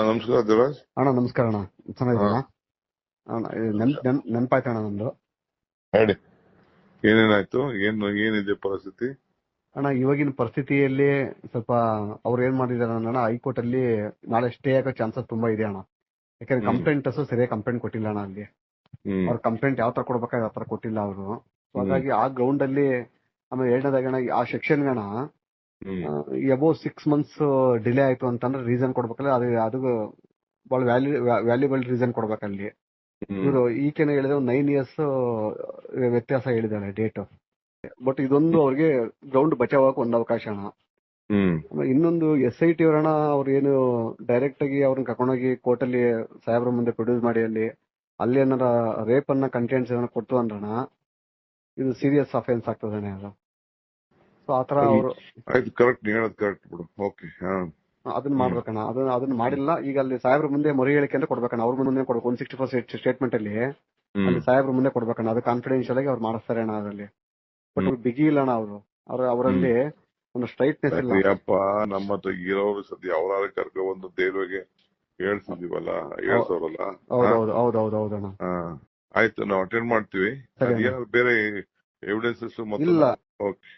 ನಮಸ್ಕಾರ ದೇವರಾಜ್. ಅಣ್ಣ ನಮಸ್ಕಾರ ಅಣ್ಣ. ಚೆನ್ನಾಗಿದ್ದೀರಾ? ನೆನಪಾಯ್ತು ಅಣ್ಣ ನಂದು ಹೇಳಿ. ಏನೇನಾಯ್ತು? ಏನು ಏನಿದೆ ಪರಿಸ್ಥಿತಿ? ಅಣ್ಣ ಇವಾಗಿನ ಪರಿಸ್ಥಿತಿಯಲ್ಲಿ ಸ್ವಲ್ಪ ಅವ್ರು ಏನ್ ಮಾಡಿದಾರೆ ಅಣ್ಣ ಹೈಕೋರ್ಟ್ ಅಲ್ಲಿ ನಾಳೆ ಸ್ಟೇ ಆಗೋ ಚಾನ್ಸಸ್ ತುಂಬಾ ಇದೆ ಅಣ್ಣ. ಯಾಕಂದ್ರೆ ಕಂಪ್ಲೇಂಟ್ ಸರಿಯಾಗಿ ಕಂಪ್ಲೇಂಟ್ ಕೊಟ್ಟಿಲ್ಲ ಅಣ್ಣ ಅಲ್ಲಿ. ಅವ್ರ ಕಂಪ್ಲೇಂಟ್ ಯಾವ ತರ ಕೊಡ್ಬೇಕಾದ್ರೆ ಆ ತರ ಕೊಟ್ಟಿಲ್ಲ ಅವರು. ಸೊ ಹಾಗಾಗಿ ಆ ಗ್ರೌಂಡ್ ಅಲ್ಲಿ ಆಮೇಲೆ ಎರಡನೇದಾಗಿ ಅಣ್ಣ ಆ section hmm above six months delay ಆಯ್ತು ಅಂತಂದ್ರೆ ರೀಸನ್ ಕೊಡ್ಬೇಕಲ್ಲ ಅದು ಅದು ಬಹಳ ವ್ಯಾಲ್ಯೂ ವ್ಯಾಲ್ಯೂಬಲ್ ರೀಸನ್ ಕೊಡ್ಬೇಕಲ್ಲಿ ಇವರು ಈಕೆನ ಹೇಳಿದ್ರೆ ಒಂದು ನೈನ್ ಇಯರ್ಸ್ ವ್ಯತ್ಯಾಸ ಹೇಳಿದ್ದಾರೆ ಡೇಟ್ ಬಟ್ ಇದೊಂದು ಅವ್ರಿಗೆ ಗ್ರೌಂಡ್ ಬಚಾವಕ್ಕೆ ಒಂದು ಅವಕಾಶ ಅಣ್ಣ. ಇನ್ನೊಂದು ಎಸ್ ಐ ಟಿ ಅವರಣ ಅವ್ರ ಏನು ಡೈರೆಕ್ಟ್ ಆಗಿ ಅವ್ರನ್ನ ಕರ್ಕೊಂಡೋಗಿ ಕೋರ್ಟ್ ಅಲ್ಲಿ ಸಾಹೇಬ್ರ ಮುಂದೆ ಪ್ರೊಡ್ಯೂಸ್ ಮಾಡಿ ಅಲ್ಲಿ ಅಲ್ಲಿ ಏನಾರ ರೇಪ್ ಅನ್ನ ಕಂಟೆಂಟ್ಸ್ ಏನಾರ ಕೊಟ್ಟು ಅಂದ್ರಣ ಇದು ಸೀರಿಯಸ್ ಅಫೆನ್ಸ್ ಆಗ್ತದೆ ಅದು. ಸೊ ಆತರ ಅವರು ಆಯ್ತು ಕರೆಕ್ಟ್ ಹೇಳೋದು ಕರೆಕ್ಟ್ ಬಿಡು. ಓಕೆ ಹಾ. ಅದನ್ನ ಮಾಡ್ಬೇಕಣ್ಣ. ಅದನ್ನ ಅದನ್ನ ಮಾಡಿಲ್ಲ. ಈಗ ಅಲ್ಲಿ ಸಾಹೇಬ್ರ ಮುಂದೆ ಮೊರೆ ಹೇಳಿಕೆ ಅಂತ ಕೊಡ್ಬೇಕಣ್ಣ. ಅವ್ರ ಮುಂದೆ ಕೊಡ್ಬೇಕು. ಒನ್ ಸಿಕ್ಸ್ಟಿ ಫೋರ್ ಸ್ಟೇಟ್ಮೆಂಟ್ ಅಲ್ಲಿ ಸಾಹೇಬ್ರ ಮುಂದೆ ಕೊಡ್ಬೇಕಣ್ಣ. ಅದು ಕಾನ್ಫಿಡೆನ್ಶಿಯಲ್ ಆಗಿ ಅವ್ರು ಮಾಡಿಸ್ತಾರೆ ಅಣ್ಣ ಅದರಲ್ಲಿ. ಬಟ್ ಬಿಗಿ ಇಲ್ಲ ಅಣ್ಣ ಅವರು. ಅವ್ರ ಅವರಲ್ಲಿ ಒಂದು ಸ್ಟ್ರೈಟ್ನೆಸ್ ಇಲ್ಲ. ಅಯ್ಯಪ್ಪ ನಮ್ಮ ಹತ್ರ ಇರೋರು ಸದ್ಯ ಅವರಾದ್ರೆ ಕರ್ಕೊ ಒಂದು ದೇವ್ರಿಗೆ ಹೇಳ್ಸಿದೀವಲ್ಲ ಹೇಳ್ಸೋರಲ್ಲ? ಹೌದೌದು ಹೌದೌದು ಹೌದಣ್ಣ ಆಯ್ತು ನಾವು ಅಟೆಂಡ್ ಮಾಡ್ತೀವಿ. ಬೇರೆ ಎವಿಡೆನ್ಸಸ್ ಇಲ್ಲ. ಓಕೆ